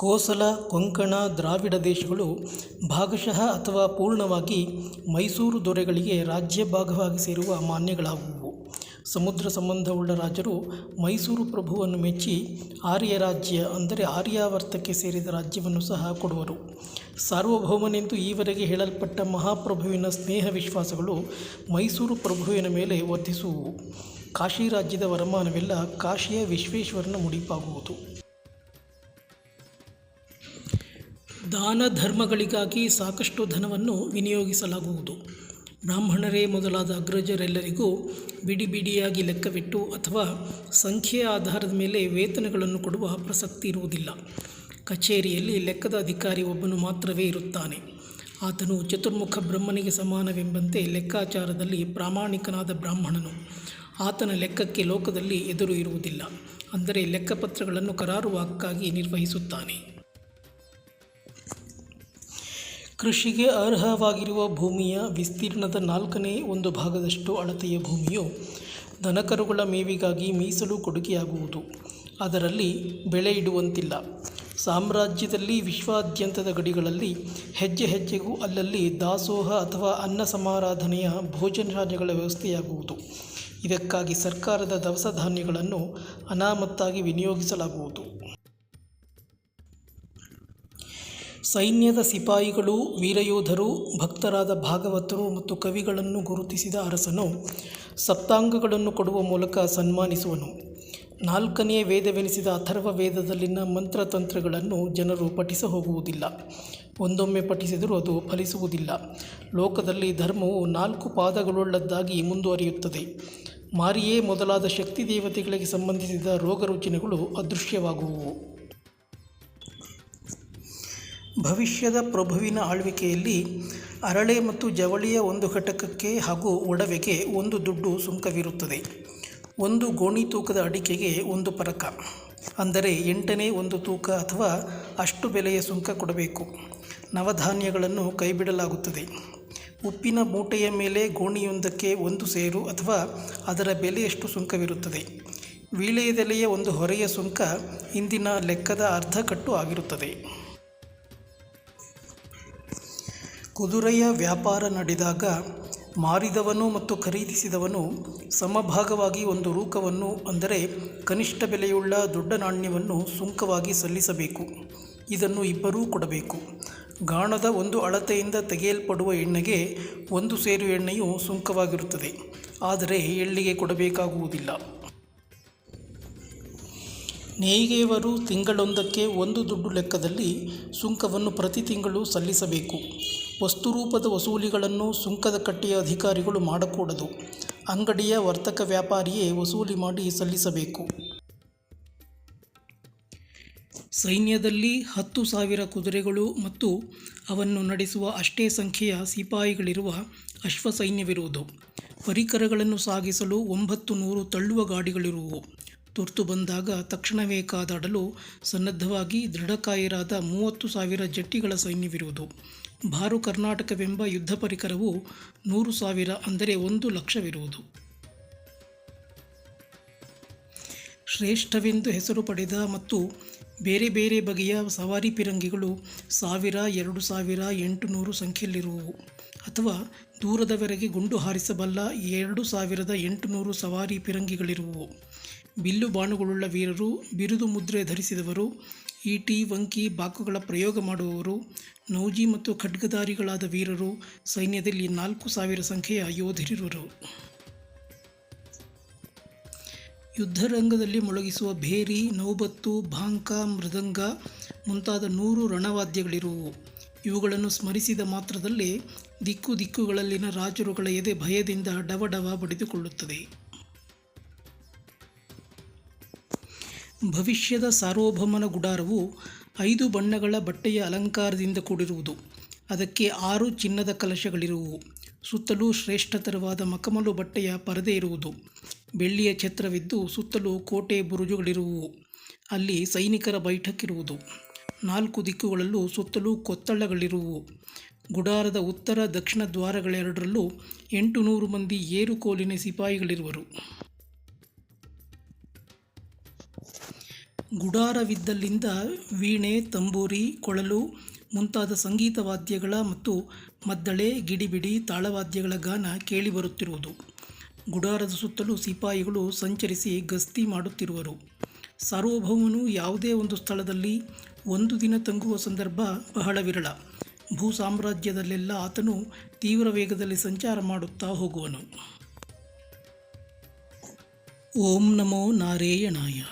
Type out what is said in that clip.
ಕೋಸಲ, ಕೊಂಕಣ, ದ್ರಾವಿಡ ದೇಶಗಳು ಭಾಗಶಃ ಅಥವಾ ಪೂರ್ಣವಾಗಿ ಮೈಸೂರು ದೊರೆಗಳಿಗೆ ರಾಜ್ಯ ಭಾಗವಾಗಿ ಸೇರುವ ಮಾನ್ಯಗಳಾಗುವುವು ಸಮುದ್ರ ಸಂಬಂಧವುಳ್ಳ ರಾಜರು ಮೈಸೂರು ಪ್ರಭುವನ್ನು ಮೆಚ್ಚಿ ಆರ್ಯ ರಾಜ್ಯ ಅಂದರೆ ಆರ್ಯಾವರ್ತಕ್ಕೆ ಸೇರಿದ ರಾಜ್ಯವನ್ನು ಸಹ ಕೊಡುವರು. ಸಾರ್ವಭೌಮನೆಂದು ಈವರೆಗೆ ಹೇಳಲ್ಪಟ್ಟ ಮಹಾಪ್ರಭುವಿನ ಸ್ನೇಹ ವಿಶ್ವಾಸಗಳು ಮೈಸೂರು ಪ್ರಭುವಿನ ಮೇಲೆ ವರ್ಧಿಸುವು. ಕಾಶಿ ರಾಜ್ಯದ ವರಮಾನವೆಲ್ಲ ಕಾಶಿಯ ವಿಶ್ವೇಶ್ವರನ ಮುಡಿಪಾಗುವುದು. ದಾನ ಧರ್ಮಗಳಿಗಾಗಿ ಸಾಕಷ್ಟು ಧನವನ್ನು ವಿನಿಯೋಗಿಸಲಾಗುವುದು. ಬ್ರಾಹ್ಮಣರೇ ಮೊದಲಾದ ಅಗ್ರಜರೆಲ್ಲರಿಗೂ ಬಿಡಿ ಬಿಡಿಯಾಗಿ ಲೆಕ್ಕವಿಟ್ಟು ಅಥವಾ ಸಂಖ್ಯೆಯ ಆಧಾರದ ಮೇಲೆ ವೇತನಗಳನ್ನು ಕೊಡುವ ಪ್ರಸಕ್ತಿ ಇರುವುದಿಲ್ಲ. ಕಚೇರಿಯಲ್ಲಿ ಲೆಕ್ಕದ ಅಧಿಕಾರಿ ಒಬ್ಬನು ಮಾತ್ರವೇ ಇರುತ್ತಾನೆ. ಆತನು ಚತುರ್ಮುಖ ಬ್ರಹ್ಮನಿಗೆ ಸಮಾನವೆಂಬಂತೆ ಲೆಕ್ಕಾಚಾರದಲ್ಲಿ ಪ್ರಾಮಾಣಿಕನಾದ ಬ್ರಾಹ್ಮಣನು. ಆತನ ಲೆಕ್ಕಕ್ಕೆ ಲೋಕದಲ್ಲಿ ಎದುರು ಇರುವುದಿಲ್ಲ. ಅಂದರೆ ಲೆಕ್ಕಪತ್ರಗಳನ್ನು ಕರಾರುವಾಕ್ಕಾಗಿ ನಿರ್ವಹಿಸುತ್ತಾನೆ. ಕೃಷಿಗೆ ಅರ್ಹವಾಗಿರುವ ಭೂಮಿಯ ವಿಸ್ತೀರ್ಣದ ನಾಲ್ಕನೇ ಒಂದು ಭಾಗದಷ್ಟು ಅಳತೆಯ ಭೂಮಿಯು ದನಕರುಗಳ ಮೇವಿಗಾಗಿ ಮೀಸಲು ಕೊಡುಗೆಯಾಗುವುದು. ಅದರಲ್ಲಿ ಬೆಳೆ ಇಡುವಂತಿಲ್ಲ. ಸಾಮ್ರಾಜ್ಯದಲ್ಲಿ ವಿಶ್ವಾದ್ಯಂತದ ಗಡಿಗಳಲ್ಲಿ ಹೆಜ್ಜೆ ಹೆಜ್ಜೆಗೂ ಅಲ್ಲಲ್ಲಿ ದಾಸೋಹ ಅಥವಾ ಅನ್ನ ಸಮಾರಾಧನೆಯ ಭೋಜನಶಾಲೆಗಳ ವ್ಯವಸ್ಥೆಯಾಗುವುದು. ಇದಕ್ಕಾಗಿ ಸರ್ಕಾರದ ದವಸ ಧಾನ್ಯಗಳನ್ನು ಅನಾಮತ್ತಾಗಿ ವಿನಿಯೋಗಿಸಲಾಗುವುದು. ಸೈನ್ಯದ ಸಿಪಾಯಿಗಳು, ವೀರಯೋಧರು, ಭಕ್ತರಾದ ಭಾಗವತರು ಮತ್ತು ಕವಿಗಳನ್ನು ಗುರುತಿಸಿದ ಅರಸನು ಸಪ್ತಾಂಗಗಳನ್ನು ಕೊಡುವ ಮೂಲಕ ಸನ್ಮಾನಿಸುವನು. ನಾಲ್ಕನೆಯ ವೇದವೆನಿಸಿದ ಅಥರ್ವ ವೇದದಲ್ಲಿನ ಮಂತ್ರತಂತ್ರಗಳನ್ನು ಜನರು ಪಠಿಸ ಹೋಗುವುದಿಲ್ಲ ಒಂದೊಮ್ಮೆ ಪಠಿಸಿದರೂ ಅದು ಫಲಿಸುವುದಿಲ್ಲ. ಲೋಕದಲ್ಲಿ ಧರ್ಮವು ನಾಲ್ಕು ಪಾದಗಳುಳ್ಳದ್ದಾಗಿ ಮುಂದುವರಿಯುತ್ತದೆ. ಮಾರಿಯೇ ಮೊದಲಾದ ಶಕ್ತಿ ದೇವತೆಗಳಿಗೆ ಸಂಬಂಧಿಸಿದ ರೋಗರುಜಿನಗಳು ಅದೃಶ್ಯವಾಗುವುವು. ಭವಿಷ್ಯದ ಪ್ರಭುವಿನ ಆಳ್ವಿಕೆಯಲ್ಲಿ ಅರಳೆ ಮತ್ತು ಜವಳಿಯ ಒಂದು ಘಟಕಕ್ಕೆ ಹಾಗೂ ಒಡವೆಗೆ ಒಂದು ದುಡ್ಡು ಸುಂಕವಿರುತ್ತದೆ. ಒಂದು ಗೋಣಿ ತೂಕದ ಅಡಿಕೆಗೆ ಒಂದು ಪರಕ. ಅಂದರೆ ಎಂಟನೇ ಒಂದು ತೂಕ ಅಥವಾ ಅಷ್ಟು ಬೆಲೆಯ ಸುಂಕ ಕೊಡಬೇಕು. ನವಧಾನ್ಯಗಳನ್ನು ಕೈಬಿಡಲಾಗುತ್ತದೆ. ಉಪ್ಪಿನ ಮೂಟೆಯ ಮೇಲೆ ಗೋಣಿಯೊಂದಕ್ಕೆ ಒಂದು ಸೇರು ಅಥವಾ ಅದರ ಬೆಲೆಯಷ್ಟು ಸುಂಕವಿರುತ್ತದೆ. ವೀಳೆಯದೆಲೆಯ ಒಂದು ಹೊರೆಯ ಸುಂಕ ಇಂದಿನ ಲೆಕ್ಕದ ಅರ್ಧಕಟ್ಟು ಆಗಿರುತ್ತದೆ. ಕುದುರೆಯ ವ್ಯಾಪಾರ ನಡೆದಾಗ ಮಾರಿದವನು ಮತ್ತು ಖರೀದಿಸಿದವನು ಸಮಭಾಗವಾಗಿ ಒಂದು ರೂಕವನ್ನು ಅಂದರೆ ಕನಿಷ್ಠ ಬೆಲೆಯುಳ್ಳ ದೊಡ್ಡ ನಾಣ್ಯವನ್ನು ಸುಂಕವಾಗಿ ಸಲ್ಲಿಸಬೇಕು. ಇದನ್ನು ಇಬ್ಬರೂ ಕೊಡಬೇಕು. ಗಾಣದ ಒಂದು ಅಳತೆಯಿಂದ ತೆಗೆಯಲ್ಪಡುವ ಎಣ್ಣೆಗೆ ಒಂದು ಸೇರು ಎಣ್ಣೆಯು ಸುಂಕವಾಗಿರುತ್ತದೆ. ಆದರೆ ಎಳ್ಳಿಗೆ ಕೊಡಬೇಕಾಗುವುದಿಲ್ಲ. ನೇಯ್ಗೆಯವರು ತಿಂಗಳೊಂದಕ್ಕೆ ಒಂದು ದುಡ್ಡು ಲೆಕ್ಕದಲ್ಲಿ ಸುಂಕವನ್ನು ಪ್ರತಿ ತಿಂಗಳು ಸಲ್ಲಿಸಬೇಕು. ವಸ್ತುರೂಪದ ವಸೂಲಿಗಳನ್ನು ಸುಂಕದ ಕಟ್ಟೆಯ ಅಧಿಕಾರಿಗಳು ಮಾಡಕೂಡದು. ಅಂಗಡಿಯ ವರ್ತಕ ವ್ಯಾಪಾರಿಯೇ ವಸೂಲಿ ಮಾಡಿ ಸಲ್ಲಿಸಬೇಕು. ಸೈನ್ಯದಲ್ಲಿ ಹತ್ತು ಸಾವಿರ ಕುದುರೆಗಳು ಮತ್ತು ಅವನ್ನು ನಡೆಸುವ ಅಷ್ಟೇ ಸಂಖ್ಯೆಯ ಸಿಪಾಯಿಗಳಿರುವ ಅಶ್ವಸೈನ್ಯವಿರುವುದು. ಪರಿಕರಗಳನ್ನು ಸಾಗಿಸಲು ಒಂಬತ್ತು ನೂರು ತಳ್ಳುವ ಗಾಡಿಗಳಿರುವು. ತುರ್ತು ಬಂದಾಗ ತಕ್ಷಣವೇ ಕಾದಾಡಲು ಸನ್ನದ್ಧವಾಗಿ ದೃಢಕಾಯರಾದ ಮೂವತ್ತು ಸಾವಿರ ಜಟ್ಟಿಗಳ ಸೈನ್ಯವಿರುವುದು. ಭಾರು ಕರ್ನಾಟಕವೆಂಬ ಯುದ್ಧ ಪರಿಕರವು ನೂರು ಸಾವಿರ ಅಂದರೆ ಒಂದು ಲಕ್ಷವಿರುವುದು. ಶ್ರೇಷ್ಠವೆಂದು ಹೆಸರು ಪಡೆದ ಮತ್ತು ಬೇರೆ ಬೇರೆ ಬಗೆಯ ಸವಾರಿ ಪಿರಂಗಿಗಳು ಸಾವಿರ, ಎರಡು ಸಾವಿರ, ಎಂಟುನೂರು ಸಂಖ್ಯೆಯಲ್ಲಿರುವವು ಅಥವಾ ದೂರದವರೆಗೆ ಗುಂಡು ಹಾರಿಸಬಲ್ಲ ಎರಡು ಸಾವಿರದ ಎಂಟುನೂರು ಸವಾರಿ ಪಿರಂಗಿಗಳಿರುವವು ಬಿಲ್ಲು ಬಾಣುಗಳುಳ್ಳ ವೀರರು ಬಿರುದು ಮುದ್ರೆ ಧರಿಸಿದವರು ಈಟಿ, ವಂಕಿ, ಬಾಕುಗಳ ಪ್ರಯೋಗ ಮಾಡುವವರು, ನೌಜಿ ಮತ್ತು ಖಡ್ಗಧಾರಿಗಳಾದ ವೀರರು, ಸೈನ್ಯದಲ್ಲಿ ನಾಲ್ಕು ಸಾವಿರ ಸಂಖ್ಯೆಯ ಯೋಧರಿರುವರು. ಯುದ್ಧರಂಗದಲ್ಲಿ ಮೊಳಗಿಸುವ ಭೇರಿ, ನೌಬತ್ತು, ಭಾಂಕ, ಮೃದಂಗ ಮುಂತಾದ ನೂರು ರಣವಾದ್ಯಗಳಿರುವವು ಇವುಗಳನ್ನು ಸ್ಮರಿಸಿದ ಮಾತ್ರದಲ್ಲೇ ದಿಕ್ಕು ದಿಕ್ಕುಗಳಲ್ಲಿನ ರಾಜರುಗಳ ಎದೆ ಭಯದಿಂದ ಡವಡವ ಬಡಿದುಕೊಳ್ಳುತ್ತದೆ. ಭವಿಷ್ಯದ ಸಾರ್ವಭೌಮನ ಗುಡಾರವು ಐದು ಬಣ್ಣಗಳ ಬಟ್ಟೆಯ ಅಲಂಕಾರದಿಂದ ಕೂಡಿರುವುದು. ಅದಕ್ಕೆ ಆರು ಚಿನ್ನದ ಕಲಶಗಳಿರುವು. ಸುತ್ತಲೂ ಶ್ರೇಷ್ಠತರವಾದ ಮಕಮಲು ಬಟ್ಟೆಯ ಪರದೆ ಇರುವುದು. ಬೆಳ್ಳಿಯ ಛತ್ರವಿದ್ದು ಸುತ್ತಲೂ ಕೋಟೆ ಬುರುಜುಗಳಿರುವುವು ಅಲ್ಲಿ ಸೈನಿಕರ ಬೈಠಕ್ಕಿರುವುದು ನಾಲ್ಕು ದಿಕ್ಕುಗಳಲ್ಲೂ ಸುತ್ತಲೂ ಕೊತ್ತಳಗಳಿರುವು. ಗುಡಾರದ ಉತ್ತರ ದಕ್ಷಿಣ ದ್ವಾರಗಳೆರಡರಲ್ಲೂ ಎಂಟು ನೂರು ಮಂದಿ ಏರುಕೋಲಿನ ಸಿಪಾಯಿಗಳಿರುವರು. ಗುಡಾರವಿದ್ದಲ್ಲಿಂದ ವೀಣೆ, ತಂಬೂರಿ, ಕೊಳಲು ಮುಂತಾದ ಸಂಗೀತ ವಾದ್ಯಗಳ ಮತ್ತು ಮದ್ದಳೆ, ಗಿಡಿಬಿಡಿ, ತಾಳವಾದ್ಯಗಳ ಗಾನ ಕೇಳಿಬರುತ್ತಿರುವುದು ಗುಡಾರದ ಸುತ್ತಲೂ ಸಿಪಾಯಿಗಳು ಸಂಚರಿಸಿ ಗಸ್ತಿ ಮಾಡುತ್ತಿರುವರು. ಸಾರ್ವಭೌಮನು ಯಾವುದೇ ಒಂದು ಸ್ಥಳದಲ್ಲಿ ಒಂದು ದಿನ ತಂಗುವ ಸಂದರ್ಭ ಬಹಳ ವಿರಳ. ಭೂ ಸಾಮ್ರಾಜ್ಯದಲ್ಲೆಲ್ಲ ಆತನು ತೀವ್ರ ವೇಗದಲ್ಲಿ ಸಂಚಾರ ಮಾಡುತ್ತಾ ಹೋಗುವನು. ಓಂ ನಮೋ ನಾರಾಯಣಾಯ.